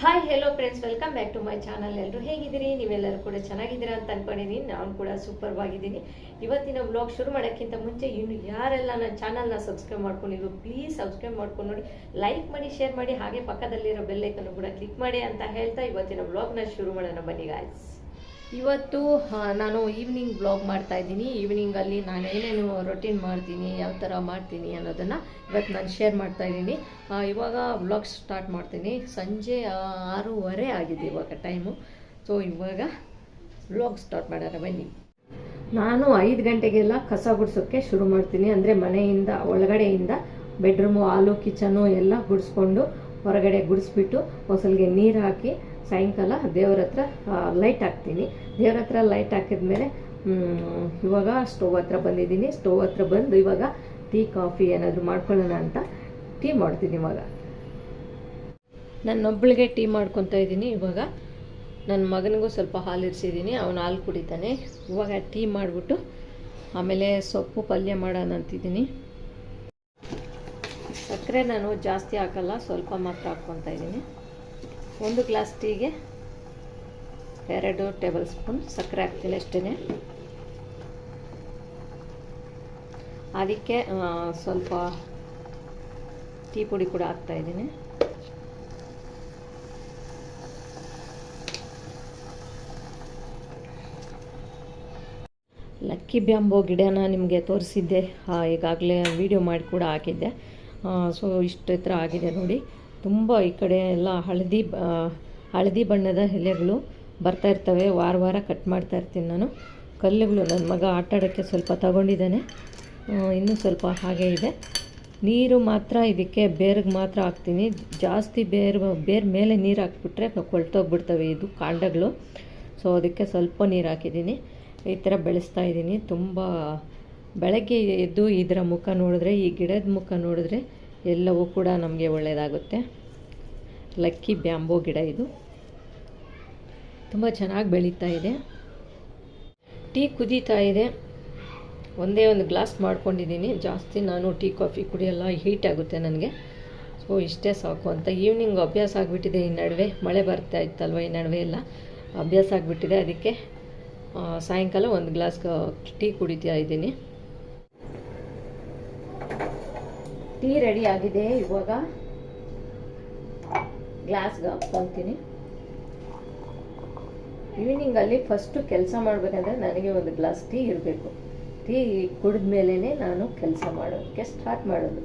Hi hello friends welcome back to my channel ಎಲ್ಲರೂ ಹೇಗಿದ್ದೀರಿ? ನೀವೆಲ್ಲರೂ ಕೂಡ ಚೆನ್ನಾಗಿದ್ದೀರಾ ಅಂತ ಅನ್ಕೊಂಡಿದ್ದೀನಿ ನಾನು ಕೂಡ ಸೂಪರ್ ಆಗಿದ್ದೀನಿ ಇವತ್ತಿನ ಬ್ಲಾಗ್ ಶುರು ಮಾಡೋಕ್ಕಿಂತ ಮುಂಚೆ ಇನ್ನು ಯಾರೆಲ್ಲ ನನ್ನ ಚಾನಲ್ನ ಸಬ್ಸ್ಕ್ರೈಬ್ ಮಾಡ್ಕೊಂಡಿದ್ರು ಪ್ಲೀಸ್ ಸಬ್ಸ್ಕ್ರೈಬ್ ಮಾಡ್ಕೊಂಡು ನೋಡಿ. ಲೈಕ್ ಮಾಡಿ ಶೇರ್ ಮಾಡಿ. ಹಾಗೆ ಪಕ್ಕದಲ್ಲಿರೋ ಬೆಲ್ಲೈಕನ್ನು ಕೂಡ ಕ್ಲಿಕ್ ಮಾಡಿ ಅಂತ ಹೇಳ್ತಾ ಇವತ್ತಿನ ಬ್ಲಾಗ್ನ ಶುರು ಮಾಡೋಣ ಬನ್ನಿ ಗಾಯ್ಸ್ ಇವತ್ತು ನಾನು ಈವ್ನಿಂಗ್ ಬ್ಲಾಗ್ ಮಾಡ್ತಾ ಇದ್ದೀನಿ. ಈವ್ನಿಂಗಲ್ಲಿ ನಾನು ಏನೇನು ರೊಟೀನ್ ಮಾಡ್ತೀನಿ, ಯಾವ ಥರ ಮಾಡ್ತೀನಿ ಅನ್ನೋದನ್ನು ಇವತ್ತು ನಾನು ಶೇರ್ ಮಾಡ್ತಾ ಇದ್ದೀನಿ. ಇವಾಗ ಬ್ಲಾಗ್ ಸ್ಟಾರ್ಟ್ ಮಾಡ್ತೀನಿ. ಸಂಜೆ ಆರೂವರೆ ಆಗಿದೆ ಇವಾಗ ಟೈಮು ಸೊ ಇವಾಗ ಬ್ಲಾಗ್ ಸ್ಟಾರ್ಟ್ ಮಾಡೋಣ, ಬನ್ನಿ. ನಾನು ಐದು ಗಂಟೆಗೆಲ್ಲ ಕಸ ಗುಡಿಸೋಕ್ಕೆ ಶುರು ಮಾಡ್ತೀನಿ. ಅಂದರೆ ಮನೆಯಿಂದ, ಒಳಗಡೆಯಿಂದ ಬೆಡ್ರೂಮು ಹಾಲು ಕಿಚನು ಎಲ್ಲ ಗುಡಿಸ್ಕೊಂಡು ಹೊರಗಡೆ ಗುಡಿಸ್ಬಿಟ್ಟು, ಹೊಸಲಿಗೆ ನೀರು ಹಾಕಿ ಸಾಯಂಕಾಲ ದೇವ್ರ ಹತ್ರ ಲೈಟ್ ಹಾಕ್ತೀನಿ. ದೇವ್ರ ಹತ್ರ ಲೈಟ್ ಹಾಕಿದ್ಮೇಲೆ ಇವಾಗ ಸ್ಟವ್ ಹತ್ರ ಬಂದಿದ್ದೀನಿ. ಸ್ಟವ್ ಹತ್ರ ಬಂದು ಇವಾಗ ಟೀ ಕಾಫಿ ಏನಾದರೂ ಮಾಡ್ಕೊಳ್ಳೋಣ ಅಂತ ಟೀ ಮಾಡ್ತೀನಿ ಇವಾಗ. ನನ್ನೊಬ್ಬಳಿಗೆ ಟೀ ಮಾಡ್ಕೊತಾ ಇದ್ದೀನಿ ಇವಾಗ. ನನ್ನ ಮಗನಿಗೂ ಸ್ವಲ್ಪ ಹಾಲು ಇರಿಸಿದ್ದೀನಿ. ಅವನು ಹಾಲು ಕುಡಿತಾನೆ. ಇವಾಗ ಟೀ ಮಾಡಿಬಿಟ್ಟು ಆಮೇಲೆ ಸೊಪ್ಪು ಪಲ್ಯ ಮಾಡೋಣ ಅಂತಿದ್ದೀನಿ. ಸಕ್ಕರೆ ನಾನು ಜಾಸ್ತಿ ಹಾಕಲ್ಲ, ಸ್ವಲ್ಪ ಮಾತ್ರ ಹಾಕ್ಕೊತಾ ಇದ್ದೀನಿ. ಒಂದು ಗ್ಲಾಸ್ ಟೀಗೆ ಎರಡು ಟೇಬಲ್ ಸ್ಪೂನ್ ಸಕ್ಕರೆ ಹಾಕ್ತೀನಿ ಅಷ್ಟೇ ಅದಕ್ಕೆ ಸ್ವಲ್ಪ ಟೀ ಪುಡಿ ಕೂಡ ಹಾಕ್ತಾ ಇದ್ದೀನಿ. ಲಕ್ಕಿ ಬ್ಯಾಂಬೋ ಗಿಡನ ನಿಮಗೆ ತೋರಿಸಿದ್ದೆ. ಈಗಾಗಲೇ ವಿಡಿಯೋ ಮಾಡಿ ಕೂಡ ಹಾಕಿದ್ದೆ. ಸೊ ಇಷ್ಟು ಎತ್ತರ ಆಗಿದೆ ನೋಡಿ. ತುಂಬ ಈ ಕಡೆ ಎಲ್ಲ ಹಳದಿ ಹಳದಿ ಬಣ್ಣದ ಎಲೆಗಳು ಬರ್ತಾ ಇರ್ತವೆ. ವಾರ ವಾರ ಕಟ್ ಮಾಡ್ತಾ ಇರ್ತೀನಿ ನಾನು. ಕಲ್ಲುಗಳು ನನ್ನ ಮಗ ಆಟಾಡೋಕ್ಕೆ ಸ್ವಲ್ಪ ತಗೊಂಡಿದ್ದಾನೆ. ಇನ್ನೂ ಸ್ವಲ್ಪ ಹಾಗೆ ಇದೆ. ನೀರು ಮಾತ್ರ ಇದಕ್ಕೆ ಬೇರ್ಗೆ ಮಾತ್ರ ಹಾಕ್ತೀನಿ. ಜಾಸ್ತಿ ಬೇರು, ಬೇರ್ ಮೇಲೆ ನೀರು ಹಾಕ್ಬಿಟ್ರೆ ಕೊಳ್ತೋಗ್ಬಿಡ್ತವೆ ಇದು ಕಾಂಡಗಳು. ಸೊ ಅದಕ್ಕೆ ಸ್ವಲ್ಪ ನೀರು ಹಾಕಿದ್ದೀನಿ. ಈ ಥರ ಬೆಳೆಸ್ತಾ ಇದ್ದೀನಿ. ತುಂಬ ಬೆಳಗ್ಗೆ ಎದ್ದು ಇದರ ಮುಖ ನೋಡಿದ್ರೆ, ಈ ಗಿಡದ ಮುಖ ನೋಡಿದ್ರೆ ಎಲ್ಲವೂ ಕೂಡ ನಮಗೆ ಒಳ್ಳೆಯದಾಗುತ್ತೆ ಲಕ್ಕಿ ಬ್ಯಾಂಬೋ ಗಿಡ ಇದು. ತುಂಬ ಚೆನ್ನಾಗಿ ಬೆಳೀತಾ ಇದೆ. ಟೀ ಕುದೀತಾ ಇದೆ. ಒಂದೇ ಒಂದು ಗ್ಲಾಸ್ ಮಾಡ್ಕೊಂಡಿದ್ದೀನಿ. ಜಾಸ್ತಿ ನಾನು ಟೀ, ಕಾಫಿ ಕುಡಿಯಲ್ಲ, ಹೀಟ್ ಆಗುತ್ತೆ ನನಗೆ. ಸೊ, ಇಷ್ಟೇ ಸಾಕು ಅಂತ. ಈವ್ನಿಂಗ್ ಅಭ್ಯಾಸ ಆಗಿಬಿಟ್ಟಿದೆ ಈ ನಡುವೆ. ಮಳೆ ಬರ್ತಾ ಇತ್ತಲ್ವ ಈ ನಡುವೆ ಎಲ್ಲ? ಅಭ್ಯಾಸ ಆಗಿಬಿಟ್ಟಿದೆ. ಅದಕ್ಕೆ ಸಾಯಂಕಾಲ ಒಂದು ಗ್ಲಾಸ್ ಟೀ ಕುಡಿತಾ ಇದ್ದೀನಿ. ಟೀ ರೆಡಿ ಆಗಿದೆ ಇವಾಗ. ಗ್ಲಾಸ್ಗೆ ಹಾಕ್ಕೊತೀನಿ ಈವ್ನಿಂಗಲ್ಲಿ ಫಸ್ಟು ಕೆಲಸ ಮಾಡಬೇಕಂದ್ರೆ ನನಗೆ ಒಂದು ಗ್ಲಾಸ್ ಟೀ ಇರಬೇಕು. ಟೀ ಕುಡಿದ ನಾನು ಕೆಲಸ ಮಾಡೋದಕ್ಕೆ ಸ್ಟಾರ್ಟ್ ಮಾಡೋದು.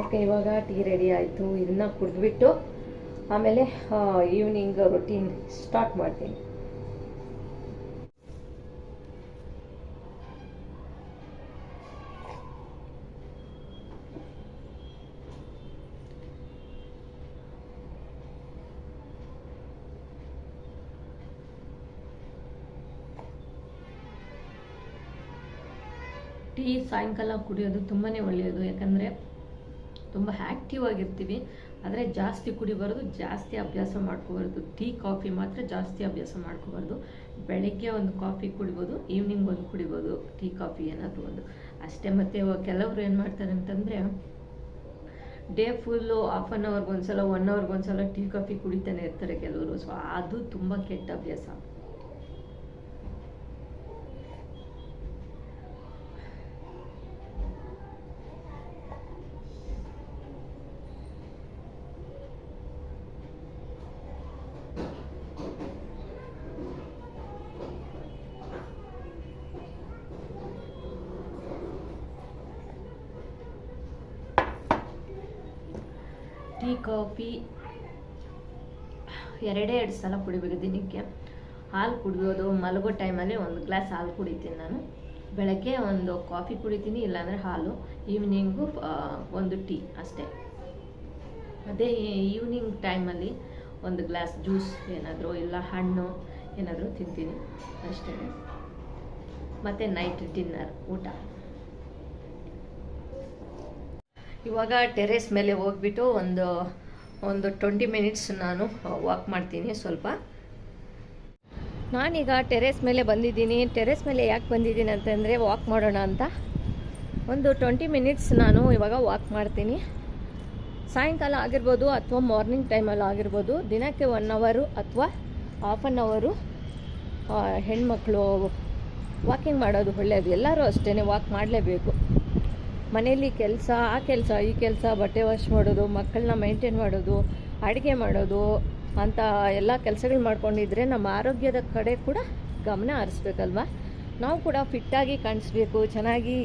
ಓಕೆ ಇವಾಗ ಟೀ ರೆಡಿ ಆಯಿತು. ಇದನ್ನ ಕುಡಿದ್ಬಿಟ್ಟು ಆಮೇಲೆ ಈವ್ನಿಂಗ್ ರೊಟೀನ್ ಸ್ಟಾರ್ಟ್ ಮಾಡ್ತೀನಿ. ಟೀ ಸಾಯಂಕಾಲ ಕುಡಿಯೋದು ತುಂಬಾ ಒಳ್ಳೆಯದು ಯಾಕಂದರೆ ತುಂಬ ಆ್ಯಕ್ಟಿವ್ ಆಗಿರ್ತೀವಿ. ಆದರೆ ಜಾಸ್ತಿ ಕುಡಿಬಾರ್ದು, ಜಾಸ್ತಿ ಅಭ್ಯಾಸ ಮಾಡ್ಕೋಬಾರ್ದು. ಟೀ, ಕಾಫಿ ಮಾತ್ರ ಜಾಸ್ತಿ ಅಭ್ಯಾಸ ಮಾಡ್ಕೋಬಾರ್ದು. ಬೆಳಗ್ಗೆ ಒಂದು ಕಾಫಿ ಕುಡಿಬೋದು ಈವ್ನಿಂಗ್ ಒಂದು ಕುಡಿಬೋದು, ಟೀ, ಕಾಫಿ ಏನಾದರೂ ಒಂದು. ಅಷ್ಟೇ ಮತ್ತು ಕೆಲವರು ಏನು ಮಾಡ್ತಾರೆ ಅಂತಂದರೆ, ಡೇ ಫುಲ್ಲು ಹಾಫ್ ಆನ್ ಅವರ್ಗೆ ಒಂದ್ಸಲ ಒನ್ ಅವರ್ಗೆ ಒಂದ್ಸಲ ಟೀ, ಕಾಫಿ ಕುಡಿತಾನೆ ಇರ್ತಾರೆ ಕೆಲವರು. ಸೊ ಅದು ತುಂಬ ಕೆಟ್ಟ ಅಭ್ಯಾಸ ಟೀ ಕಾಫಿ ಎರಡೇ ಎರಡು ಸಲ ಕುಡಿಬೇಕು ದಿನಕ್ಕೆ ಹಾಲು ಕುಡಿಯೋದು. ಮಲಗೋ ಟೈಮಲ್ಲಿ ಒಂದು ಗ್ಲಾಸ್ ಹಾಲು ಕುಡಿತೀನಿ ನಾನು. ಬೆಳಗ್ಗೆ ಒಂದು ಕಾಫಿ ಕುಡಿತೀನಿ, ಇಲ್ಲಾಂದರೆ ಹಾಲು. ಈವ್ನಿಂಗು ಒಂದು ಟೀ ಅಷ್ಟೇ. ಅದೇ ಈವ್ನಿಂಗ್ ಟೈಮಲ್ಲಿ ಒಂದು ಗ್ಲಾಸ್ ಜ್ಯೂಸ್ ಏನಾದರೂ, ಇಲ್ಲ ಹಣ್ಣು ಏನಾದರೂ ತಿಂತೀನಿ ಅಷ್ಟೇ. ಮತ್ತು ನೈಟ್ ಡಿನ್ನರ್, ಊಟ. ಇವಾಗ ಟೆರೇಸ್ ಮೇಲೆ ಹೋಗ್ಬಿಟ್ಟು ಒಂದು ಒಂದು ಟ್ವೆಂಟಿ ಮಿನಿಟ್ಸ್ ನಾನು ವಾಕ್ ಮಾಡ್ತೀನಿ ಸ್ವಲ್ಪ. ನಾನೀಗ ಟೆರೆಸ್ ಮೇಲೆ ಬಂದಿದ್ದೀನಿ. ಟೆರೆಸ್ ಮೇಲೆ ಯಾಕೆ ಬಂದಿದ್ದೀನಿ ಅಂತಂದರೆ ವಾಕ್ ಮಾಡೋಣ ಅಂತ. ಒಂದು ಟ್ವೆಂಟಿ ಮಿನಿಟ್ಸ್ ನಾನು ಇವಾಗ ವಾಕ್ ಮಾಡ್ತೀನಿ. ಸಾಯಂಕಾಲ ಆಗಿರ್ಬೋದು ಅಥವಾ ಮಾರ್ನಿಂಗ್ ಟೈಮಲ್ಲಿ ಆಗಿರ್ಬೋದು, ದಿನಕ್ಕೆ ಒನ್ ಅವರು ಅಥವಾ ಹಾಫ್ ಆನ್ ಅವರು ಹೆಣ್ಮಕ್ಳು ವಾಕಿಂಗ್ ಮಾಡೋದು ಒಳ್ಳೆಯದು ಎಲ್ಲರೂ ಅಷ್ಟೇ ವಾಕ್ ಮಾಡಲೇಬೇಕು. ಮನೇಲಿ ಕೆಲಸ, ಆ ಕೆಲಸ, ಈ ಕೆಲಸ, ಬಟ್ಟೆ ವಾಶ್ ಮಾಡೋದು, ಮಕ್ಕಳನ್ನ ಮೇಂಟೈನ್ ಮಾಡೋದು, ಅಡುಗೆ ಮಾಡೋದು, ಅಂತ ಎಲ್ಲ ಕೆಲಸಗಳು ಮಾಡ್ಕೊಂಡಿದ್ರೆ ನಮ್ಮ ಆರೋಗ್ಯದ ಕಡೆ ಕೂಡ ಗಮನ ಹರಿಸ್ಬೇಕಲ್ವಾ? ನಾವು ಕೂಡ ಫಿಟ್ಟಾಗಿ ಕಾಣಿಸ್ಬೇಕು, ಚೆನ್ನಾಗಿ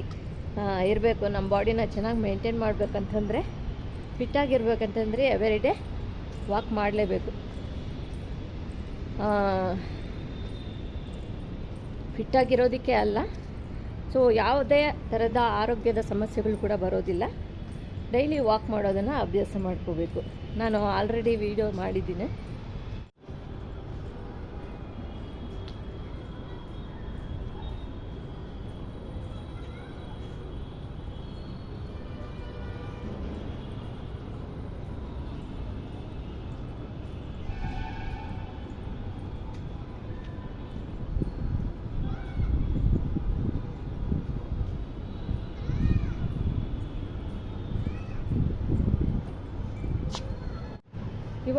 ಇರಬೇಕು, ನಮ್ಮ ಬಾಡಿನ ಚೆನ್ನಾಗಿ ಮೇಂಟೈನ್ ಮಾಡಬೇಕಂತಂದರೆ ಫಿಟ್ಟಾಗಿರ್ಬೇಕಂತಂದರೆ ಎವ್ರಿ ಡೇ ವಾಕ್ ಮಾಡಲೇಬೇಕು. ಫಿಟ್ಟಾಗಿರೋದಕ್ಕೆ ಅಲ್ಲ ಸೊ ಯಾವುದೇ ಥರದ ಆರೋಗ್ಯದ ಸಮಸ್ಯೆಗಳು ಕೂಡ ಬರೋದಿಲ್ಲ. ಡೈಲಿ ವಾಕ್ ಮಾಡೋದನ್ನು ಅಭ್ಯಾಸ ಮಾಡ್ಕೋಬೇಕು. ನಾನು ಆಲ್ರೆಡಿ ವಿಡಿಯೋ ಮಾಡಿದ್ದೀನಿ.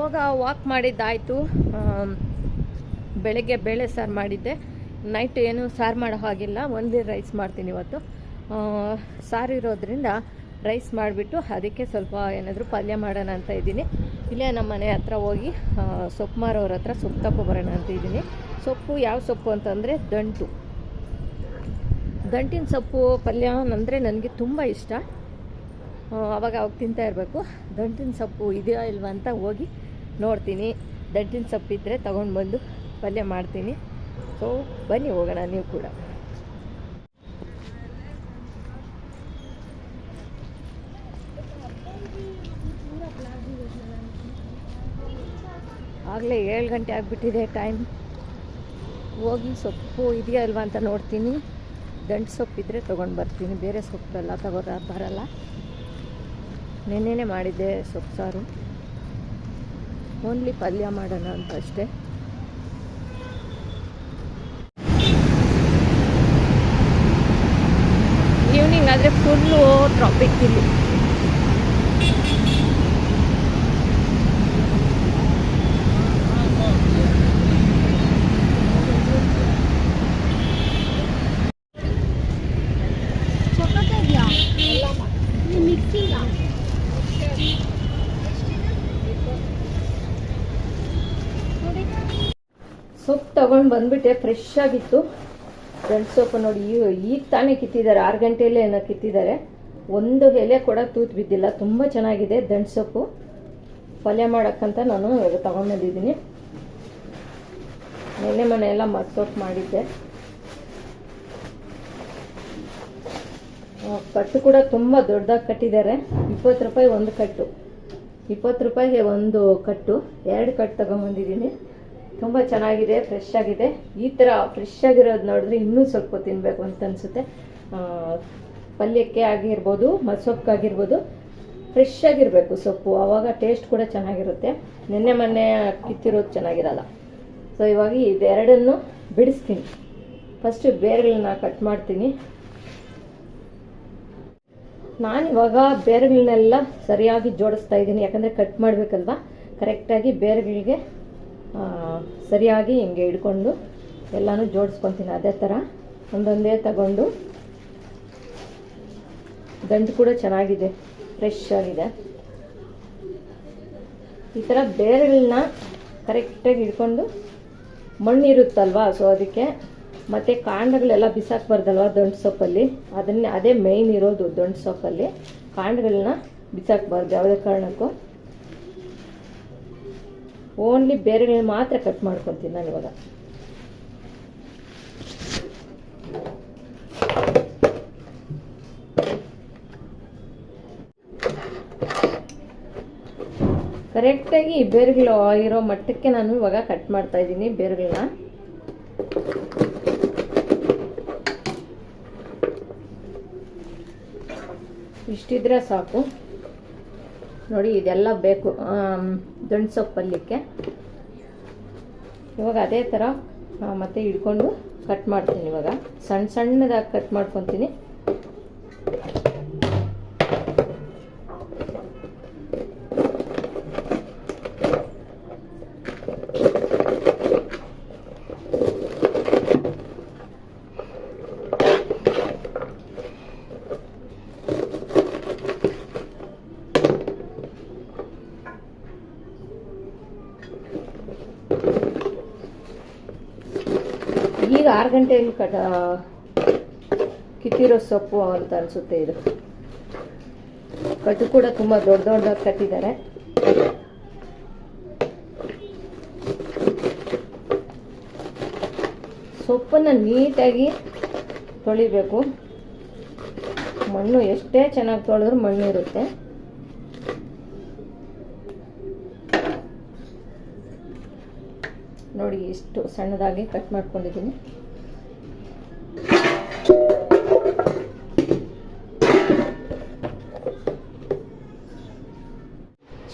ಇವಾಗ ವಾಕ್ ಮಾಡಿದ್ದಾಯಿತು. ಬೆಳಗ್ಗೆ ಬೇಳೆ ಸಾರು ಮಾಡಿದ್ದೆ. ನೈಟ್ ಏನು ಸಾರು ಮಾಡೋ ಹಾಗಿಲ್ಲ. ಒಂದೇ ರೈಸ್ ಮಾಡ್ತೀನಿ ಇವತ್ತು. ಸಾರು ಇರೋದ್ರಿಂದ ರೈಸ್ ಮಾಡಿಬಿಟ್ಟು ಅದಕ್ಕೆ ಸ್ವಲ್ಪ ಏನಾದರೂ ಪಲ್ಯ ಮಾಡೋಣ ಅಂತ ಇದ್ದೀನಿ. ಇಲ್ಲೇ ನಮ್ಮ ಮನೆ ಹತ್ರ ಹೋಗಿ ಸೊಪ್ಪು ಮಾರೋರ ಹತ್ರ ಸೊಪ್ಪು ತಗೊಬರೋಣ ಅಂತ ಇದ್ದೀನಿ. ಸೊಪ್ಪು ಯಾವ ಸೊಪ್ಪು ಅಂತಂದರೆ ದಂಟು. ದಂಟಿನ ಸೊಪ್ಪು, ಪಲ್ಯ ಅಂದರೆ ನನಗೆ ತುಂಬ ಇಷ್ಟ. ಅವಾಗ ಅವಾಗ ತಿಂತಾ ಇರಬೇಕು. ದಂಟಿನ ಸೊಪ್ಪು ಇದೆಯೋ ಇಲ್ವಾ ಅಂತ ಹೋಗಿ ನೋಡ್ತೀನಿ. ದಂಟಿನ ಸೊಪ್ಪು ಇದ್ದರೆ ತೊಗೊಂಡು ಬಂದು ಪಲ್ಯ ಮಾಡ್ತೀನಿ. ಸೊ ಬನ್ನಿ ಹೋಗೋಣ ನೀವು ಕೂಡ. ಆಗಲೇ ಏಳು ಗಂಟೆ ಆಗಿಬಿಟ್ಟಿದೆ ಟೈಮ್ ಹೋಗಿ ಸೊಪ್ಪು ಇದೆಯಾ ಅಲ್ವಾ ಅಂತ ನೋಡ್ತೀನಿ. ದಂಟು ಇದ್ದರೆ ತೊಗೊಂಡು ಬರ್ತೀನಿ. ಬೇರೆ ಸೊಪ್ಪೆಲ್ಲ ತಗೋ ಬರಲ್ಲ. ನೆನ್ನೆನೇ ಮಾಡಿದ್ದೆ ಸೊಪ್ಪು ಸಾರು. ಓನ್ಲಿ ಪಲ್ಯ ಮಾಡೋಣ ಅಂತ ಅಷ್ಟೇ. ಈವ್ನಿಂಗ್ ಆದರೆ ಫುಲ್ಲು ಟ್ರಾಫಿಕ್ ಇಲ್ಲಿ ಸೊಪ್ಪು ತಗೊಂಡು ಬಂದ್ಬಿಟ್ಟೆ ಫ್ರೆಶ್ ಆಗಿತ್ತು. ಫ್ರೆಂಡ್ ಸೋಪು ನೋಡಿ ಈಗ ತಾನೇ ಕಿತ್ತಿದ್ದಾರೆ, ಆರು ಗಂಟೆಯಲ್ಲೇ ಏನೋ ಕಿತ್ತಿದ್ದಾರೆ. ಒಂದು ಎಲೆ ಕೂಡ ತೂತು ಬಿದ್ದಿಲ್ಲ. ತುಂಬ ಚೆನ್ನಾಗಿದೆ ದಂಡ್ ಸೊಪ್ಪು. ಪಲ್ಯ ಮಾಡೋಕ್ಕಂತ ನಾನು ಇವಾಗ ನೆನೆ ಮನೆ ಎಲ್ಲ ಮತ್ತೊಪ್ಪು ಮಾಡಿದ್ದೆ. ಕಟ್ಟು ಕೂಡ ತುಂಬ ದೊಡ್ಡದಾಗಿ ಕಟ್ಟಿದ್ದಾರೆ. ಇಪ್ಪತ್ತು ರೂಪಾಯಿ ಒಂದು ಕಟ್ಟು. ಇಪ್ಪತ್ತು ರೂಪಾಯಿಗೆ ಒಂದು ಕಟ್ಟು. ಎರಡು ಕಟ್ಟು ತಗೊಂಬಂದಿದ್ದೀನಿ ತುಂಬ ಚೆನ್ನಾಗಿದೆ ಫ್ರೆಶ್ ಆಗಿದೆ. ಈ ಥರ ಫ್ರೆಶ್ ಆಗಿರೋದು ನೋಡಿದ್ರೆ ಇನ್ನೂ ಸ್ವಲ್ಪ ತಿನ್ನಬೇಕು ಅಂತ ಅನಿಸುತ್ತೆ. ಪಲ್ಯಕ್ಕೆ ಆಗಿರ್ಬೋದು ಮಸೊಪ್ಪಿಗಾಗಿರ್ಬೋದು ಫ್ರೆಶ್ ಆಗಿರಬೇಕು ಸೊಪ್ಪು. ಆವಾಗ ಟೇಸ್ಟ್ ಕೂಡ ಚೆನ್ನಾಗಿರುತ್ತೆ. ನಿನ್ನೆ ಮೊನ್ನೆ ಕಿತ್ತಿರೋದು ಚೆನ್ನಾಗಿರಲ್ಲ. ಸೊ ಇವಾಗ ಇದೆರಡನ್ನು ಬಿಡಿಸ್ತೀನಿ. ಫಸ್ಟು ಬೇರೆಗಳನ್ನ ಕಟ್ ಮಾಡ್ತೀನಿ. ನಾನಿವಾಗ ಬೇರೆಗಳನ್ನೆಲ್ಲ ಸರಿಯಾಗಿ ಜೋಡಿಸ್ತಾ ಇದ್ದೀನಿ. ಯಾಕಂದರೆ ಕಟ್ ಮಾಡಬೇಕಲ್ವಾ? ಕರೆಕ್ಟಾಗಿ ಬೇರುಗಳಿಗೆ ಸರಿಯಾಗಿ ಹಿಂಗೆ ಹಿಡ್ಕೊಂಡು ಎಲ್ಲನೂ ಜೋಡಿಸ್ಕೊತೀನಿ ಅದೇ ಥರ. ಒಂದೊಂದೇ ತಗೊಂಡು ದಂಟು ಕೂಡ ಚೆನ್ನಾಗಿದೆ ಫ್ರೆಶ್ ಆಗಿದೆ. ಈ ಥರ ಬೇರೆಗಳನ್ನ ಕರೆಕ್ಟಾಗಿ ಹಿಡ್ಕೊಂಡು ಮಣ್ಣಿರುತ್ತಲ್ವಾ ಸೊ ಅದಕ್ಕೆ ಮತ್ತು ಕಾಂಡಗಳೆಲ್ಲ ಬಿಸಾಕ್ಬಾರ್ದಲ್ವ ದಂಟು ಸೊಪ್ಪಲ್ಲಿ? ಅದನ್ನೇ, ಅದೇ ಮೇಯ್ನ್ ಇರೋದು ದಂಟು ಸೊಪ್ಪಲ್ಲಿ. ಕಾಂಡಗಳನ್ನ ಬಿಸಾಕ್ಬಾರ್ದು ಯಾವುದೇ ಕಾರಣಕ್ಕೂ. ಓನ್ಲಿ ಬೇರೆಗಳನ್ನ ಮಾತ್ರ ಕಟ್ ಮಾಡ್ಕೊತೀನಿ ನಾನು ಇವಾಗ. ಕರೆಕ್ಟಾಗಿ ಬೇರುಗಳು ಇರೋ ಮಟ್ಟಕ್ಕೆ ನಾನು ಇವಾಗ ಕಟ್ ಮಾಡ್ತಾ ಇದ್ದೀನಿ ಬೇರುಗಳನ್ನ ಇಷ್ಟಿದ್ರೆ ಸಾಕು. ನೋಡಿ, ಇದೆಲ್ಲ ಬೇಕು. ಸೊಪ್ಪು ಪಲ್ಯಕ್ಕೆ. ಇವಾಗ ಅದೇ ಥರ ಮತ್ತೆ ಹಿಡ್ಕೊಂಡು ಕಟ್ ಮಾಡ್ತೀನಿ ಇವಾಗ. ಸಣ್ಣ ಸಣ್ಣದಾಗಿ ಕಟ್ ಮಾಡ್ಕೊತೀನಿ ಈಗ ಆರು ಗಂಟೆಯಲ್ಲಿ ಕಟ ಕಿತ್ತಿರೋ ಸೊಪ್ಪು ಅಂತ ಅನಿಸುತ್ತೆ ಇದು. ಕಟ್ಟು ಕೂಡ ತುಂಬ ದೊಡ್ಡ ದೊಡ್ಡದಾಗಿ ಕಟ್ಟಿದ್ದಾರೆ. ಸೊಪ್ಪನ್ನು ನೀಟಾಗಿ ತೊಳಿಬೇಕು. ಮಣ್ಣು ಎಷ್ಟೇ ಚೆನ್ನಾಗಿ ತೊಳೆದ್ರೂ ಮಣ್ಣು ಇರುತ್ತೆ. ನೋಡಿ ಇಷ್ಟು ಸಣ್ಣದಾಗಿ ಕಟ್ ಮಾಡ್ಕೊಂಡಿದ್ದೀನಿ.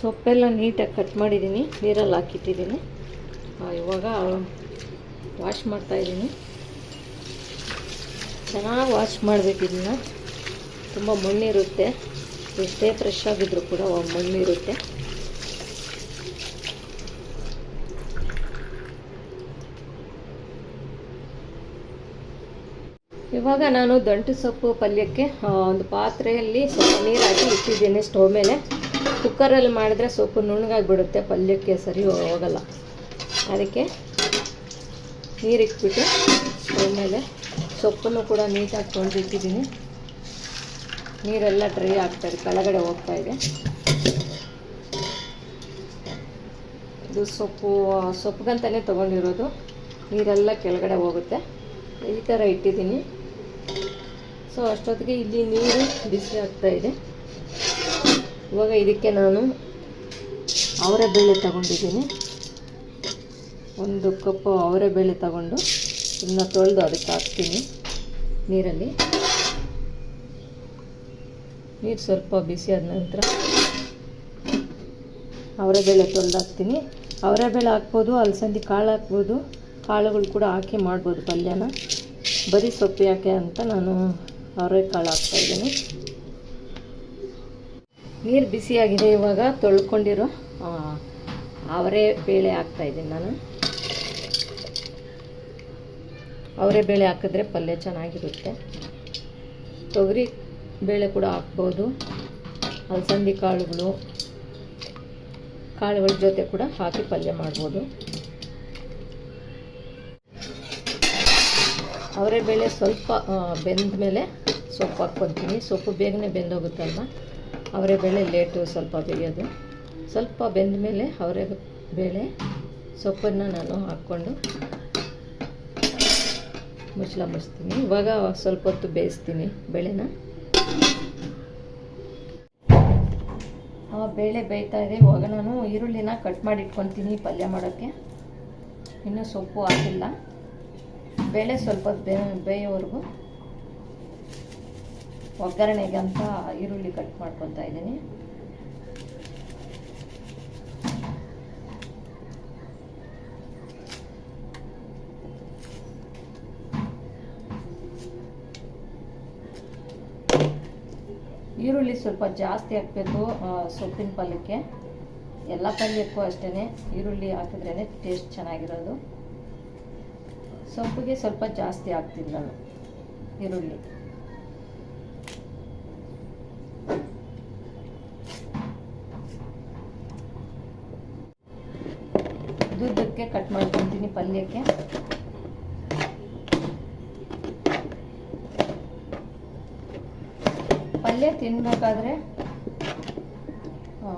ಸೊಪ್ಪೆಲ್ಲ ನೀಟಾಗಿ ಕಟ್ ಮಾಡಿದ್ದೀನಿ, ನೀರಲ್ಲಿ ಹಾಕಿಟ್ಟಿದ್ದೀನಿ. ಇವಾಗ ವಾಶ್ ಮಾಡ್ತಾ ಇದ್ದೀನಿ. ಚೆನ್ನಾಗಿ ವಾಶ್ ಮಾಡಬೇಕು ಇದನ್ನು. ತುಂಬ ಮಣ್ಣಿರುತ್ತೆ. ಎಷ್ಟೇ ಫ್ರೆಶ್ ಆಗಿದ್ರು ಕೂಡ ಮಣ್ಣಿರುತ್ತೆ. ಇವಾಗ ನಾನು ದಂಟು ಸೊಪ್ಪು ಪಲ್ಯಕ್ಕೆ ಒಂದು ಪಾತ್ರೆಯಲ್ಲಿ ಸ್ವಲ್ಪ ನೀರು ಹಾಕಿ ಇಟ್ಟಿದ್ದೀನಿ ಸ್ಟವ್ ಮೇಲೆ. ಕುಕ್ಕರಲ್ಲಿ ಮಾಡಿದ್ರೆ ಸೊಪ್ಪು ನುಣ್ಣಗಾಗಿಬಿಡುತ್ತೆ, ಪಲ್ಯಕ್ಕೆ ಸರಿ ಹೋಗಲ್ಲ. ಅದಕ್ಕೆ ನೀರಿಕ್ಬಿಟ್ಟು ಆಮೇಲೆ ಮೇಲೆ ಸೊಪ್ಪನ್ನು ಕೂಡ ನೀಟಾಗಿ ತೊಳೆದಿಟ್ಟಿದ್ದೀನಿ. ನೀರೆಲ್ಲ ಡ್ರೈ ಆಗ್ತಾಯಿದೆ ಕೆಳಗಡೆ ಹೋಗ್ತಾ ಇದೆ. ಇದು ಸೊಪ್ಪು ಸೊಪ್ಪುಗಂತಲೇ ತೊಗೊಂಡಿರೋದು. ನೀರೆಲ್ಲ ಕೆಳಗಡೆ ಹೋಗುತ್ತೆ. ಈ ಥರ ಇಟ್ಟಿದ್ದೀನಿ. ಸೊ ಅಷ್ಟೊತ್ತಿಗೆ ಇಲ್ಲಿ ನೀರು ಬಿಸಿ ಆಗ್ತಾ ಇದೆ. ಇವಾಗ ಇದಕ್ಕೆ ನಾನು ಅವರೆಬೇಳೆ ತಗೊಂಡಿದ್ದೀನಿ. ಒಂದು ಕಪ್ಪು ಅವರೆಬೇಳೆ ತಗೊಂಡು ಇದನ್ನ ತೊಳೆದು ಅದಕ್ಕೆ ಹಾಕ್ತೀನಿ ನೀರಲ್ಲಿ. ನೀರು ಸ್ವಲ್ಪ ಬಿಸಿ ಆದ ನಂತರ ಅವರೆಬೇಳೆ ತೊಳೆದು ಹಾಕ್ತೀನಿ. ಅವರೆಬೇಳೆ ಹಾಕ್ಬೋದು, ಅಲಸಂದಿ ಕಾಳು ಹಾಕ್ಬೋದು, ಕಾಳುಗಳು ಕೂಡ ಹಾಕಿ ಮಾಡ್ಬೋದು ಪಲ್ಯನ. ಬರೀ ಸೊಪ್ಪು ಯಾಕೆ ಅಂತ ನಾನು ಅವರೆಕಾಳು ಹಾಕ್ತಾಯಿದ್ದೀನಿ ನೀರು ಬಿಸಿಯಾಗಿದೆ ಇವಾಗ ತೊಳ್ಕೊಂಡಿರೋ ಅವರೆ ಬೇಳೆ ಹಾಕ್ತಾಯಿದ್ದೀನಿ ನಾನು. ಅವರೆ ಬೇಳೆ ಹಾಕಿದ್ರೆ ಪಲ್ಯ ಚೆನ್ನಾಗಿರುತ್ತೆ. ತೊಗರಿ ಬೇಳೆ ಕೂಡ ಹಾಕ್ಬೋದು. ಅಲಸಂದಿ ಕಾಳುಗಳು, ಕಾಳುಗಳ ಜೊತೆ ಕೂಡ ಹಾಕಿ ಪಲ್ಯ ಮಾಡ್ಬೋದು. ಅವರೆ ಬೇಳೆ ಸ್ವಲ್ಪ ಬೆಂದ ಮೇಲೆ ಸೊಪ್ಪು ಹಾಕ್ಕೊತೀನಿ. ಸೊಪ್ಪು ಬೇಗನೆ ಬೆಂದೋಗುತ್ತಲ್ವ? ಅವರೆ ಬೇಳೆ, ಲೇಟು ಸ್ವಲ್ಪ ಬೇಯೋದು. ಸ್ವಲ್ಪ ಬೆಂದ ಮೇಲೆ ಅವರೆ ಬೇಳೆ, ಸೊಪ್ಪನ್ನು ನಾನು ಹಾಕ್ಕೊಂಡು ಮುಚ್ಚಳ ಮುಚ್ತೀನಿ ಇವಾಗ ಸ್ವಲ್ಪ ಹೊತ್ತು ಬೇಯಿಸ್ತೀನಿ ಬೇಳೆನ. ಬೇಳೆ ಬೇಯ್ತಾ ಇದೆ. ಇವಾಗ ನಾನು ಈರುಳ್ಳಿನ ಕಟ್ ಮಾಡಿ ಇಟ್ಕೊತೀನಿ ಪಲ್ಯ ಮಾಡೋಕ್ಕೆ. ಇನ್ನೂ ಸೊಪ್ಪು ಹಾಕಿಲ್ಲ. ಬೇಳೆ ಸ್ವಲ್ಪ ಬೇ ಬೇಯೋವರೆಗೂ ಒಗ್ಗರಣೆಗೆ ಅಂತ ಈರುಳ್ಳಿ ಕಟ್ ಮಾಡ್ಕೊತಾ ಇದ್ದೀನಿ. ಈರುಳ್ಳಿ ಸ್ವಲ್ಪ ಜಾಸ್ತಿ ಹಾಕಬೇಕು ಸೊಪ್ಪಿನ ಪಲ್ಯಕ್ಕೆ. ಎಲ್ಲ ಪಲ್ಯಕ್ಕೂ ಅಷ್ಟೇ ಈರುಳ್ಳಿ ಹಾಕಿದ್ರೇ ಟೇಸ್ಟ್ ಚೆನ್ನಾಗಿರೋದು. ಸೊಪ್ಪಿಗೆ ಸ್ವಲ್ಪ ಜಾಸ್ತಿ ಹಾಕ್ತೀನಿ ನಾನು, ಈರುಳ್ಳಿ. ಕಟ್ ಮಾಡ್ಕೊತೀನಿ ಪಲ್ಯಕ್ಕೆ. ಪಲ್ಯ ತಿನ್ಬೇಕಾದ್ರೆ ಆ,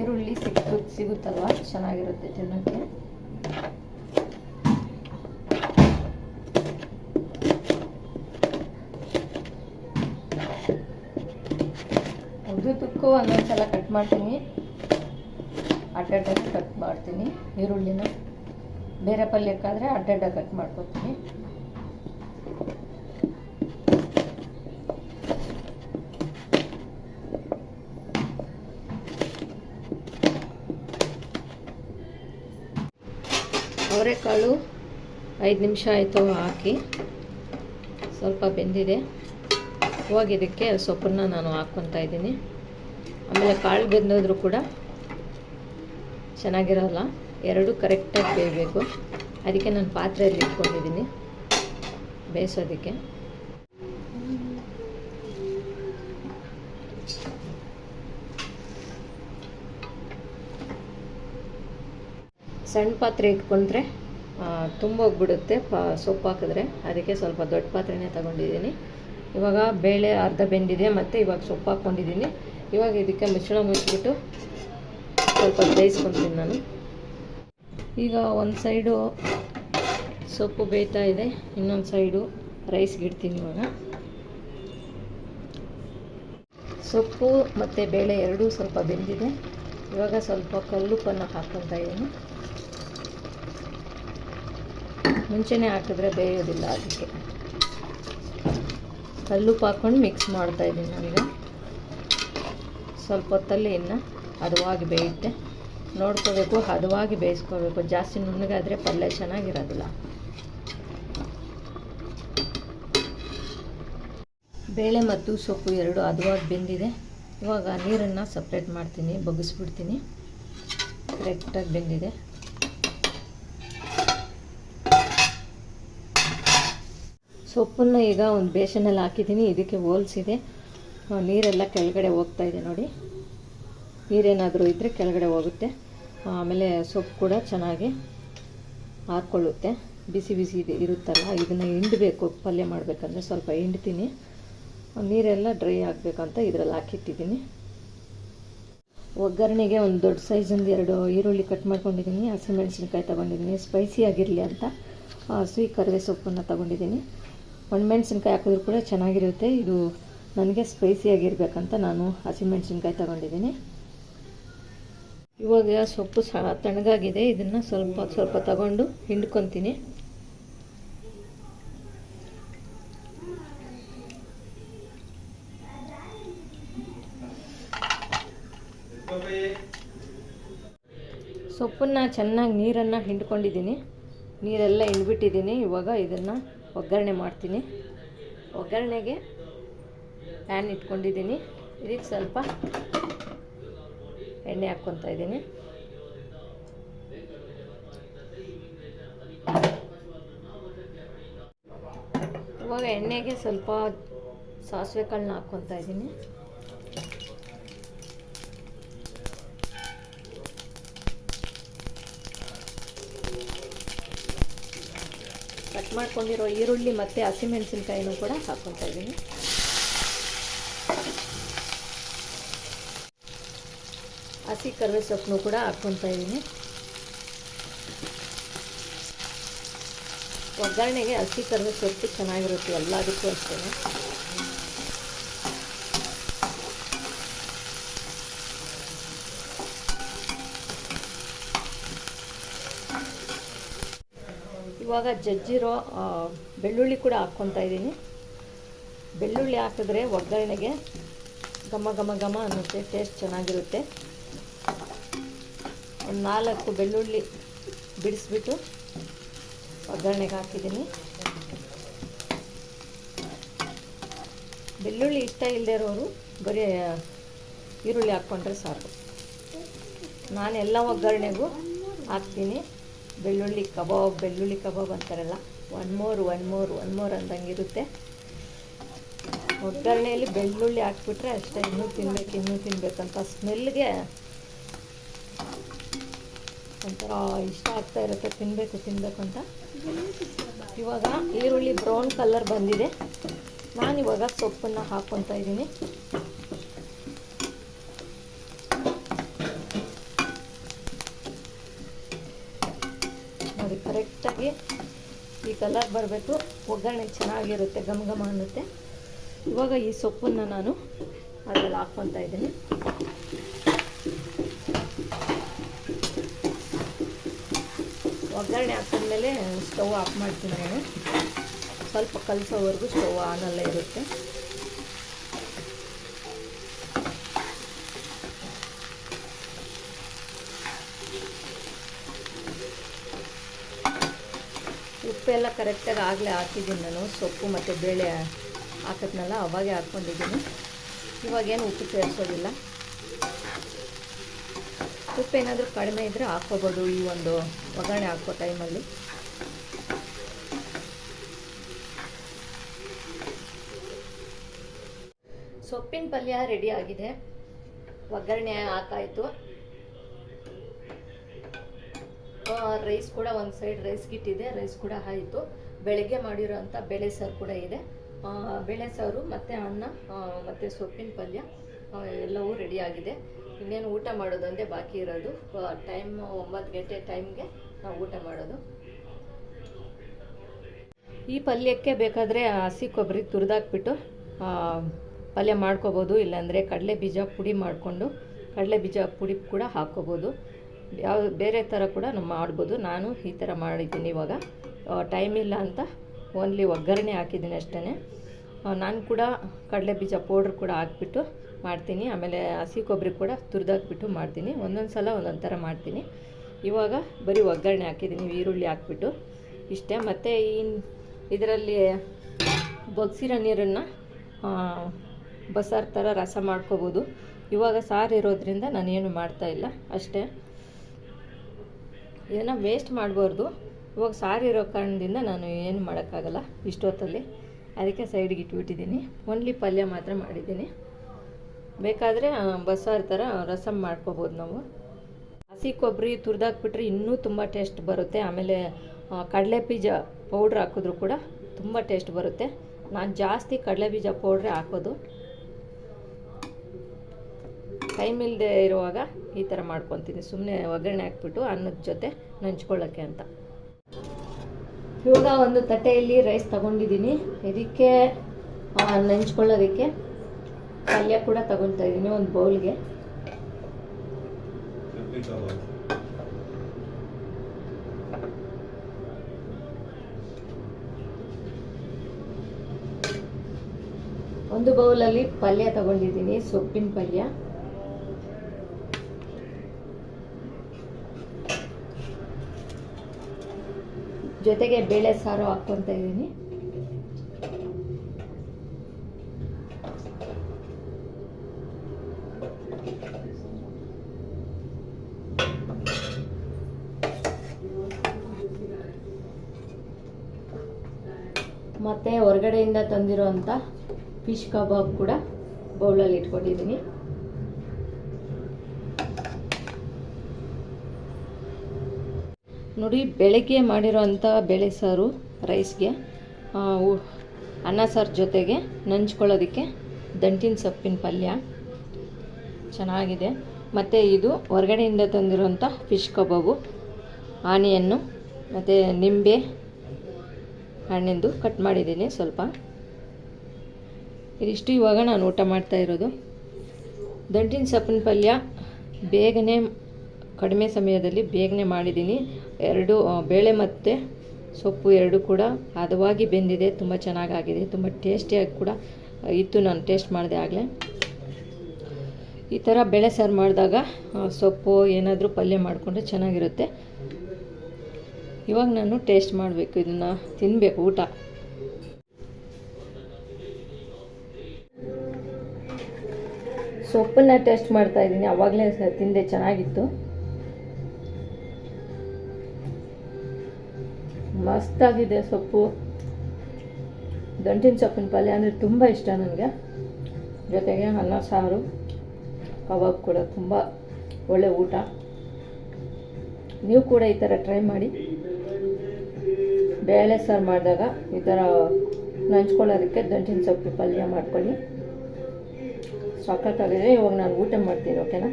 ಈರುಳ್ಳಿ ಸಿಕ್ಕು ಸಿಗುತ್ತಲ್ವ? ಚೆನ್ನಾಗಿರುತ್ತೆ ತಿನ್ನೋಕ್ಕೆ. ಉದ್ದುದಕ್ಕೂ ಒಂದೊಂದ್ಸಲ ಕಟ್ ಮಾಡ್ತೀನಿ. ಅಡ್ಡಡ್ಡ ಕಟ್ ಮಾಡ್ತೀನಿ. ಈರುಳ್ಳಿನ ಬೇರೆ ಪಲ್ಯಕ್ಕಾದರೆ ಅಡ್ಡಡ್ಡ ಕಟ್ ಮಾಡ್ಕೊತೀನಿ. ಅವರೆಕಾಳು ಐದು ನಿಮಿಷ ಆಯಿತು ಹಾಕಿ. ಸ್ವಲ್ಪ ಬೆಂದಿದೆ. ಹೋಗಿದ್ದಕ್ಕೆ ಸೊಪ್ಪನ್ನ ನಾನು ಹಾಕ್ಕೊತಾ ಇದ್ದೀನಿ. ಆಮೇಲೆ ಕಾಳು ಬೆಂದಿದ್ರು ಕೂಡ ಚೆನ್ನಾಗಿರೋಲ್ಲ. ಎರಡು ಕರೆಕ್ಟಾಗಿ ಬೇಯಬೇಕು. ಅದಕ್ಕೆ ನಾನು ಪಾತ್ರೆಯಲ್ಲಿ ಇಟ್ಕೊಂಡಿದ್ದೀನಿ. ಬೇಯಿಸೋದಕ್ಕೆ. ಸಣ್ಣ ಪಾತ್ರೆ ಇಟ್ಕೊಂಡ್ರೆ ತುಂಬ ಪಾ ಪ, ಸೊಪ್ಪು ಹಾಕಿದ್ರೆ. ಅದಕ್ಕೆ ಸ್ವಲ್ಪ ದೊಡ್ಡ ಪಾತ್ರೆನೇ ತಗೊಂಡಿದ್ದೀನಿ. ಇವಾಗ ಬೇಳೆ ಅರ್ಧ ಬೆಂದಿದೆ. ಮತ್ತು ಇವಾಗ ಸೊಪ್ಪು ಹಾಕ್ಕೊಂಡಿದ್ದೀನಿ ಇವಾಗ ಇದಕ್ಕೆ ಮಿಶ್ರಣ ಮುಚ್ಚಿಬಿಟ್ಟು ಸ್ವಲ್ಪ ಬೇಯಿಸ್ಕೊತೀನಿ ನಾನು. ಈಗ ಒಂದು ಸೈಡು ಸೊಪ್ಪು ಬೇಯ್ತಾ ಇದೆ, ಇನ್ನೊಂದು ಸೈಡು ರೈಸ್ಗೆ ಇಡ್ತೀನಿ ಇವಾಗ. ಸೊಪ್ಪು ಮತ್ತು ಬೇಳೆ ಎರಡೂ ಸ್ವಲ್ಪ ಬೆಂದಿದೆ. ಇವಾಗ ಸ್ವಲ್ಪ ಕಲ್ಲುಪ್ಪನ್ನು ಹಾಕ್ಕೊತಾ ಇದ್ದೀನಿ. ಮುಂಚೆನೇ ಹಾಕಿದ್ರೆ ಬೇಯೋದಿಲ್ಲ ಅದಕ್ಕೆ. ಕಲ್ಲುಪ್ಪು ಹಾಕ್ಕೊಂಡು ಮಿಕ್ಸ್ ಮಾಡ್ತಾ ಇದ್ದೀನಿ ನಾನೀಗ. ಸ್ವಲ್ಪ ಹೊತ್ತಲ್ಲಿ ಇನ್ನು ಹದವಾಗಿ ಬೇಯುತ್ತೆ. ನೋಡ್ಕೋಬೇಕು, ಹದವಾಗಿ ಬೇಯಿಸ್ಕೋಬೇಕು. ಜಾಸ್ತಿ ನುಣ್ಣಗಾದರೆ ಪಲ್ಯ ಚೆನ್ನಾಗಿರೋದಿಲ್ಲ. ಬೇಳೆ ಮತ್ತು ಸೊಪ್ಪು ಎರಡು ಹದವಾಗಿ ಬೆಂದಿದೆ. ಇವಾಗ ನೀರನ್ನು ಸಪ್ರೇಟ್ ಮಾಡ್ತೀನಿ, ಬಗ್ಗಿಸ್ಬಿಡ್ತೀನಿ. ಕರೆಕ್ಟಾಗಿ ಬೆಂದಿದೆ. ಸೊಪ್ಪನ್ನು ಈಗ ಒಂದು ಬೇಸನಲ್ಲಿ ಹಾಕಿದ್ದೀನಿ. ಇದಕ್ಕೆ ಹೋಲಿಸಿದೆ ನೀರೆಲ್ಲ ಕೆಳಗಡೆ ಹೋಗ್ತಾ ಇದೆ ನೋಡಿ. ನೀರೇನಾದರೂ ಇದ್ದರೆ ಕೆಳಗಡೆ ಹೋಗುತ್ತೆ. ಆಮೇಲೆ ಸೊಪ್ಪು ಕೂಡ ಚೆನ್ನಾಗಿ ಹಾಕ್ಕೊಳ್ಳುತ್ತೆ ಬಿಸಿ ಬಿಸಿ ಇದು, ಇರುತ್ತಲ್ಲ, ಇದನ್ನು ಹಿಂಡಬೇಕು, ಪಲ್ಯ ಮಾಡಬೇಕಂದ್ರೆ ಸ್ವಲ್ಪ ಹಿಂಡ್ತೀನಿ. ನೀರೆಲ್ಲ ಡ್ರೈ ಆಗಬೇಕಂತ ಇದರಲ್ಲಿ ಹಾಕಿಟ್ಟಿದ್ದೀನಿ. ಒಗ್ಗರಣೆಗೆ ಒಂದು ದೊಡ್ಡ ಸೈಜಿಂದು ಎರಡು ಈರುಳ್ಳಿ ಕಟ್ ಮಾಡ್ಕೊಂಡಿದ್ದೀನಿ. ಹಸಿಮೆಣಸಿನ್ಕಾಯಿ ತೊಗೊಂಡಿದ್ದೀನಿ. ಸ್ಪೈಸಿ ಆಗಿರಲಿ ಅಂತ. ಹಸಿ ಕರಿವೆ ಸೊಪ್ಪನ್ನು ತೊಗೊಂಡಿದ್ದೀನಿ. ಒಣಮೆಣಸಿನ್ಕಾಯಿ ಹಾಕಿದ್ರು ಕೂಡ ಚೆನ್ನಾಗಿರುತ್ತೆ. ಇದು ನನಗೆ ಸ್ಪೈಸಿಯಾಗಿರ್ಬೇಕಂತ ನಾನು ಹಸಿಮೆಣ್ಸಿನ್ಕಾಯಿ ತೊಗೊಂಡಿದ್ದೀನಿ. ಇವಾಗ ಸೊಪ್ಪು ಸಹ ತಣ್ಣಗಾಗಿದೆ. ಇದನ್ನು ಸ್ವಲ್ಪ ಸ್ವಲ್ಪ ತಗೊಂಡು ಹಿಂಡ್ಕೊತೀನಿ. ಸೊಪ್ಪನ್ನು ಚೆನ್ನಾಗಿ ನೀರನ್ನು ಹಿಂಡ್ಕೊಂಡಿದ್ದೀನಿ. ನೀರೆಲ್ಲ ಹಿಂಡ್ಬಿಟ್ಟಿದ್ದೀನಿ. ಇವಾಗ ಇದನ್ನು ಒಗ್ಗರಣೆ ಮಾಡ್ತೀನಿ. ಒಗ್ಗರಣೆಗೆ ಪ್ಯಾನ್ ಇಟ್ಕೊಂಡಿದ್ದೀನಿ. ಇದಕ್ಕೆ ಸ್ವಲ್ಪ ಎಣ್ಣೆ ಹಾಕ್ಕೊತಾ ಇದ್ದೀನಿ. ಇವಾಗ ಎಣ್ಣೆಗೆ ಸ್ವಲ್ಪ ಸಾಸಿವೆ ಕಾಳನ್ನ ಹಾಕ್ಕೊತಾ ಇದ್ದೀನಿ. ಕಟ್ ಮಾಡ್ಕೊಂಡಿರೋ ಈರುಳ್ಳಿ ಮತ್ತು ಹಸಿಮೆಣಸಿನ್ಕಾಯಿನೂ ಕೂಡ ಹಾಕ್ಕೊತಾ ಇದ್ದೀನಿ. ಹಸಿ ಕರಿವೆ ಸೊಪ್ಪನ್ನು ಕೂಡ ಹಾಕ್ಕೊತಾ ಇದ್ದೀನಿ. ಒಗ್ಗರಣೆಗೆ ಹಸಿ ಕರಿವೆ ಸೊಪ್ಪು ಚೆನ್ನಾಗಿರುತ್ತೆ, ಎಲ್ಲದಕ್ಕೂ ಅಷ್ಟೇ. ಇವಾಗ ಜಜ್ಜಿರೋ ಬೆಳ್ಳುಳ್ಳಿ ಕೂಡ ಹಾಕ್ಕೊತಾ ಇದ್ದೀನಿ. ಬೆಳ್ಳುಳ್ಳಿ ಹಾಕಿದ್ರೆ ಒಗ್ಗರಣೆಗೆ ಘಮ ಘಮ ಘಮ ಅನ್ನುತ್ತೆ ಟೇಸ್ಟ್ ಚೆನ್ನಾಗಿರುತ್ತೆ. ಒಂದು ನಾಲ್ಕು ಬೆಳ್ಳುಳ್ಳಿ ಬಿಡಿಸ್ಬಿಟ್ಟು ಒಗ್ಗರಣೆಗೆ ಹಾಕಿದ್ದೀನಿ. ಬೆಳ್ಳುಳ್ಳಿ ಇಷ್ಟ ಇಲ್ಲದೆ ಇರೋರು ಬರೀ ಈರುಳ್ಳಿ ಹಾಕ್ಕೊಂಡ್ರೆ ಸಾಕು. ನಾನು ಎಲ್ಲ ಒಗ್ಗರಣೆಗೂ ಹಾಕ್ತೀನಿ. ಬೆಳ್ಳುಳ್ಳಿ ಕಬಾಬ್ ಬೆಳ್ಳುಳ್ಳಿ ಕಬಾಬ್ ಅಂತಾರಲ್ಲ one more one more one more ಅಂದಂಗೆ ಇರುತ್ತೆ. ಒಗ್ಗರಣೆಯಲ್ಲಿ ಬೆಳ್ಳುಳ್ಳಿ ಹಾಕ್ಬಿಟ್ರೆ ಅಷ್ಟೇ, ಇನ್ನೂ ತಿನ್ಬೇಕು, ಇನ್ನೂ ತಿನ್ಬೇಕಂತ ಸ್ಮೆಲ್ಗೆ ಒಂಥರ ಇಷ್ಟ ಆಗ್ತಾ ಇರುತ್ತೆ ತಿನ್ನಬೇಕು ತಿನ್ನಬೇಕು ಅಂತ. ಇವಾಗ ಈರುಳ್ಳಿ ಬ್ರೌನ್ ಕಲರ್ ಬಂದಿದೆ. ನಾನಿವಾಗ ಸೊಪ್ಪನ್ನು ಹಾಕ್ಕೊತಾ ಇದ್ದೀನಿ. ನೋಡಿ ಕರೆಕ್ಟಾಗಿ ಈ ಕಲರ್ ಬರಬೇಕು. ಒಗ್ಗರಣೆ ಚೆನ್ನಾಗಿರುತ್ತೆ, ಘಮ ಘಮ ಅನ್ನುತ್ತೆ. ಇವಾಗ ಈ ಸೊಪ್ಪನ್ನು ನಾನು ಅದರಲ್ಲಿ ಹಾಕ್ಕೊತಾ ಇದ್ದೀನಿ. ಒಗ್ಗರಣೆ ಹಾಕಿದ್ಮೇಲೆ ಸ್ಟವ್ ಆಫ್ ಮಾಡ್ತೀನಿ ನಾನು ಸ್ವಲ್ಪ ಕಲಸೋವರೆಗೂ ಸ್ಟವ್ ಆನಲ್ಲೇ ಇರುತ್ತೆ. ಉಪ್ಪು ಉಪ್ಪೆಲ್ಲ ಕರೆಕ್ಟಾಗಿ ಆಗಲೇ ಹಾಕಿದ್ದೀನಿ ನಾನು. ಸೊಪ್ಪು ಮತ್ತು ಬೇಳೆ ಹಾಕಿದ್ನಲ್ಲ, ಅವಾಗೆ ಹಾಕ್ಕೊಂಡಿದ್ದೀನಿ. ಇವಾಗೇನು ಉಪ್ಪು ಸೇರಿಸೋದಿಲ್ಲ. ಉಪ್ಪೇನಾದರೂ ಕಡಿಮೆ ಇದ್ದರೆ ಹಾಕ್ಕೋಬೋದು ಈ ಒಂದು ಒಗ್ಗರಣೆ ಹಾಕೋ ಟೈಮಲ್ಲಿ. ಸೊಪ್ಪಿನ ಪಲ್ಯ ರೆಡಿ ಆಗಿದೆ. ಒಗ್ಗರಣೆ ಹಾಕಾಯಿತು ರೈಸ್ ಕೂಡ ಒಂದು ಸೈಡ್ ರೈಸ್ಗೆ ಇಟ್ಟಿದೆ ರೈಸ್ ಕೂಡ ಆಯಿತು. ಬೆಳಗ್ಗೆ ಮಾಡಿರೋಂಥ ಬೇಳೆ ಸಾರು ಕೂಡ ಇದೆ. ಬೇಳೆ ಸಾರು ಮತ್ತು ಅನ್ನ ಮತ್ತು ಸೊಪ್ಪಿನ ಪಲ್ಯ ಎಲ್ಲವೂ ರೆಡಿ ಆಗಿದೆ. ಇನ್ನೇನು ಊಟ ಮಾಡೋದೊಂದೇ ಬಾಕಿ ಇರೋದು. ಟೈಮ್ ಒಂಬತ್ತು ಗಂಟೆ ಟೈಮ್ಗೆ ನಾವು ಊಟ ಮಾಡೋದು. ಈ ಪಲ್ಯಕ್ಕೆ ಬೇಕಾದರೆ ಹಸಿ ಕೊಬ್ಬರಿ ತುರಿದಾಕ್ಬಿಟ್ಟು ಪಲ್ಯ ಮಾಡ್ಕೋಬೋದು, ಇಲ್ಲಾಂದರೆ ಕಡಲೆ ಬೀಜ ಪುಡಿ ಮಾಡಿಕೊಂಡು, ಕಡಲೆ ಬೀಜ ಪುಡಿ ಕೂಡ ಹಾಕ್ಕೋಬೋದು. ಯಾವ, ಬೇರೆ ಥರ ಕೂಡ ನಾವು ಮಾಡ್ಬೋದು. ನಾನು ಈ ಥರ ಮಾಡಿದ್ದೀನಿ ಇವಾಗ. ಟೈಮ್ ಇಲ್ಲ ಅಂತ ಓನ್ಲಿ ಒಗ್ಗರಣೆ ಹಾಕಿದ್ದೀನಿ ಅಷ್ಟೇ ನಾನು ಕೂಡ ಕಡಲೆ ಬೀಜ ಪೌಡ್ರ್ ಕೂಡ ಹಾಕ್ಬಿಟ್ಟು ಮಾಡ್ತೀನಿ. ಆಮೇಲೆ ಹಸಿ ಕೊಬ್ಬರಿ ಕೂಡ ತುರಿದಾಕ್ಬಿಟ್ಟು ಮಾಡ್ತೀನಿ. ಒಂದೊಂದು ಸಲ ಒಂದೊಂದು ಥರ ಮಾಡ್ತೀನಿ. ಇವಾಗ ಬರೀ ಒಗ್ಗರಣೆ ಹಾಕಿದ್ದೀನಿ, ಈರುಳ್ಳಿ ಹಾಕ್ಬಿಟ್ಟು. ಇಷ್ಟೇ. ಮತ್ತು ಈ ಇದರಲ್ಲಿ ಬಗ್ಸಿರೋ ನೀರನ್ನು ಬಸಾರು ಥರ ರಸ ಮಾಡ್ಕೋಬೋದು. ಇವಾಗ ಸಾರು ಇರೋದ್ರಿಂದ ನಾನೇನು ಮಾಡ್ತಾ ಇಲ್ಲ. ಅಷ್ಟೇ. ಇದನ್ನು ವೇಸ್ಟ್ ಮಾಡಬಾರ್ದು. ಇವಾಗ ಸಾರು ಇರೋ ಕಾರಣದಿಂದ ನಾನು ಏನು ಮಾಡೋಕ್ಕಾಗಲ್ಲ ಇಷ್ಟೊತ್ತಲ್ಲಿ. ಅದಕ್ಕೆ ಸೈಡ್ಗೆ ಇಟ್ಬಿಟ್ಟಿದ್ದೀನಿ. ಓನ್ಲಿ ಪಲ್ಯ ಮಾತ್ರ ಮಾಡಿದ್ದೀನಿ. ಬೇಕಾದರೆ ಬಸ್ಸಾರು ಥರ ರಸಮ್ ಮಾಡ್ಕೋಬೋದು ನಾವು. ಹಸಿ ಕೊಬ್ಬರಿ ತುರಿದಾಕ್ಬಿಟ್ರೆ ಇನ್ನೂ ತುಂಬ ಟೇಸ್ಟ್ ಬರುತ್ತೆ. ಆಮೇಲೆ ಕಡಲೆ ಬೀಜ ಪೌಡ್ರ್ ಹಾಕಿದ್ರು ಕೂಡ ತುಂಬ ಟೇಸ್ಟ್ ಬರುತ್ತೆ. ನಾನು ಜಾಸ್ತಿ ಕಡಲೆ ಬೀಜ ಪೌಡ್ರೇ ಹಾಕೋದು. ಟೈಮ್ ಇಲ್ಲದೆ ಇರುವಾಗ ಈ ಥರ ಮಾಡ್ಕೊತೀನಿ. ಸುಮ್ಮನೆ ಒಗ್ಗರಣೆ ಹಾಕ್ಬಿಟ್ಟು ಅನ್ನದ ಜೊತೆ ನಂಚ್ಕೊಳ್ಳೋಕ್ಕೆ ಅಂತ. ಇವಾಗ ಒಂದು ತಟ್ಟೆಯಲ್ಲಿ ರೈಸ್ ತಗೊಂಡಿದ್ದೀನಿ. ಇದಕ್ಕೆ ನೆಂಚ್ಕೊಳ್ಳೋದಕ್ಕೆ ಪಲ್ಯ ಕೂಡ ತಗೊತಾ ಇದ್ದೀನಿ ಒಂದು ಬೌಲ್ಗೆ. ಒಂದು ಬೌಲಲ್ಲಿ ಪಲ್ಯ ತಗೊಂಡಿದ್ದೀನಿ ಸೊಪ್ಪಿನ ಪಲ್ಯ. ಜೊತೆಗೆ ಬೇಳೆ ಸಾರು ಹಾಕ್ಕೊತ ಇದ್ದೀನಿ. ಮತ್ತೆ ಹೊರಗಡೆಯಿಂದ ತಂದಿರೋಂಥ ಫಿಶ್ ಕಬಾಬ್ ಕೂಡ ಬೌಲಲ್ಲಿ ಇಟ್ಕೊಂಡಿದ್ದೀನಿ. ನೋಡಿ, ಬೆಳಗ್ಗೆ ಮಾಡಿರೋಂಥ ಬೇಳೆ ಸಾರು, ರೈಸ್ಗೆ ಅನ್ನ ಸಾರು ಜೊತೆಗೆ ನಂಚ್ಕೊಳ್ಳೋದಕ್ಕೆ ದಂಟಿನ ಸೊಪ್ಪಿನ ಪಲ್ಯ. ಚೆನ್ನಾಗಿದೆ. ಮತ್ತು ಇದು ಹೊರಗಡೆಯಿಂದ ತಂದಿರುವಂಥ ಫಿಶ್ ಕಬಾಬು, ಆನಿಯನ್ನು, ಮತ್ತು ನಿಂಬೆ ಹಣ್ಣಿಂದು ಕಟ್ ಮಾಡಿದ್ದೀನಿ ಸ್ವಲ್ಪ. ಇದಿಷ್ಟು ಇವಾಗ ನಾನು ಊಟ ಮಾಡ್ತಾ ಇರೋದು. ದಂಟಿನ ಸೊಪ್ಪಿನ ಪಲ್ಯ ಬೇಗನೆ ಕಡಿಮೆ ಸಮಯದಲ್ಲಿ ಬೇಗನೆ ಮಾಡಿದ್ದೀನಿ. ಎರಡು ಬೇಳೆ ಮತ್ತು ಸೊಪ್ಪು ಎರಡು ಕೂಡ ಹದವಾಗಿ ಬೆಂದಿದೆ. ತುಂಬ ಚೆನ್ನಾಗಾಗಿದೆ. ತುಂಬ ಟೇಸ್ಟಿಯಾಗಿ ಕೂಡ ಇತ್ತು. ನಾನು ಟೇಸ್ಟ್ ಮಾಡಿದೆ ಆಗಲೇ. ಈ ಥರ ಬೇಳೆ ಸಾರು ಮಾಡಿದಾಗ ಸೊಪ್ಪು ಏನಾದರೂ ಪಲ್ಯ ಮಾಡಿಕೊಂಡ್ರೆ ಚೆನ್ನಾಗಿರುತ್ತೆ. ಇವಾಗ ನಾನು ಟೇಸ್ಟ್ ಮಾಡಬೇಕು. ಇದನ್ನು ತಿನ್ನಬೇಕು ಊಟ. ಸೊಪ್ಪನ್ನ ಟೇಸ್ಟ್ ಮಾಡ್ತಾ ಇದ್ದೀನಿ. ಅವಾಗಲೇ ತಿಂದೆ. ಚೆನ್ನಾಗಿತ್ತು. ಮಸ್ತಾಗಿದೆ ಸೊಪ್ಪು. ದಂಟಿನ ಸೊಪ್ಪಿನ ಪಲ್ಯ ಅಂದರೆ ತುಂಬ ಇಷ್ಟ ನನಗೆ. ಜೊತೆಗೆ ಅನ್ನ, ಸಾರು, ಕಬಾಬ್ ಕೂಡ ತುಂಬ ಒಳ್ಳೆ ಊಟ. ನೀವು ಕೂಡ ಈ ಥರ ಟ್ರೈ ಮಾಡಿ. ಬೇಳೆ ಸಾರು ಮಾಡಿದಾಗ ಈ ಥರ ನಂಚ್ಕೊಳ್ಳೋದಕ್ಕೆ ದಂಟಿನ ಸೊಪ್ಪು ಪಲ್ಯ ಮಾಡ್ಕೊಳ್ಳಿ. ಸಖತ್ತಾಗಿದೆ. ಇವಾಗ ನಾನು ಊಟ ಮಾಡ್ತೀನಿ ಓಕೆನಾ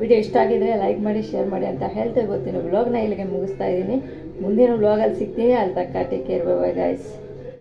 ವಿಡಿಯೋ ಇಷ್ಟ ಆಗಿದ್ರೆ ಲೈಕ್ ಮಾಡಿ, ಶೇರ್ ಮಾಡಿ ಅಂತ ಹೇಳ್ತಾ ಗೊತ್ತಿನ ವ್ಲಾಗ್ನ ಇಲ್ಲಿಗೆ ಮುಗಿಸ್ತಾ ಇದ್ದೀನಿ. ಮುಂದಿನ ವ್ಲಾಗಲ್ಲಿ ಸಿಗ್ತೀನಿ. ಅಲ್ಲಿ ತಕ್ಕ ಟೇಕ್ ಕೇರ್ ಬೈ ಗೈಸ್